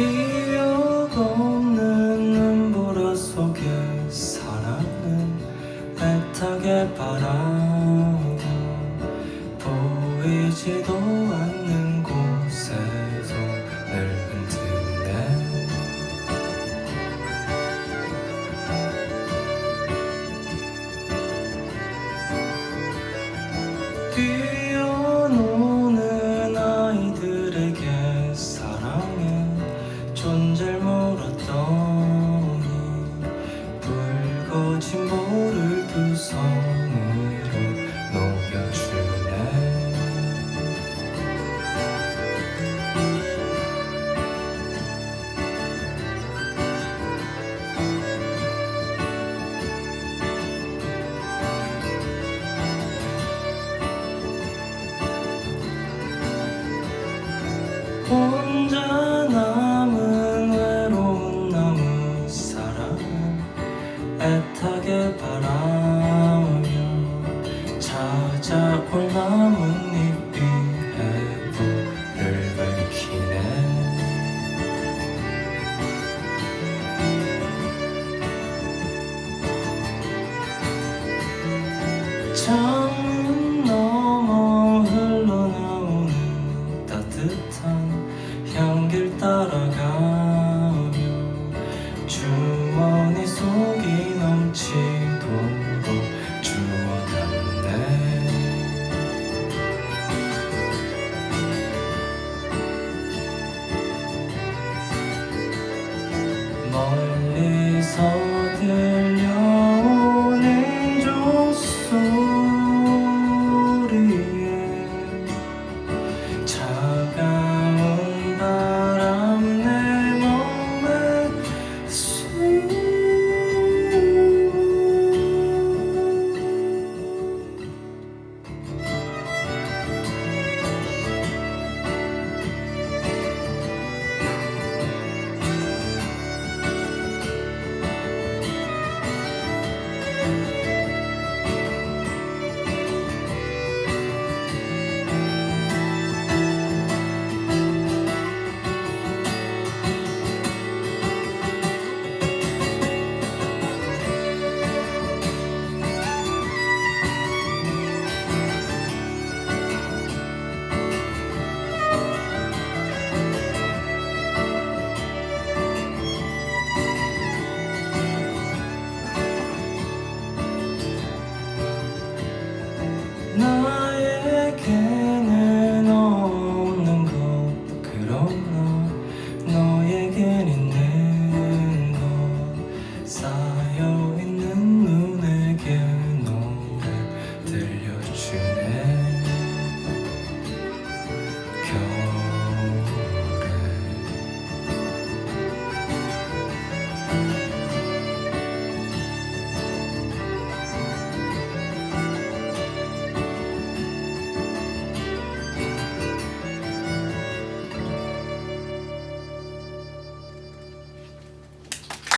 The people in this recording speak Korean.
기억 없는 눈보라 속에 사랑은 애타게 바라고 보이지도 않는 곳에서 늘 흔드네 뛰 song. 바라오며 찾아올 나뭇잎 위에 불을 밝히네. 창문 너머 흘러나오는 따뜻한 향기를 따라가 your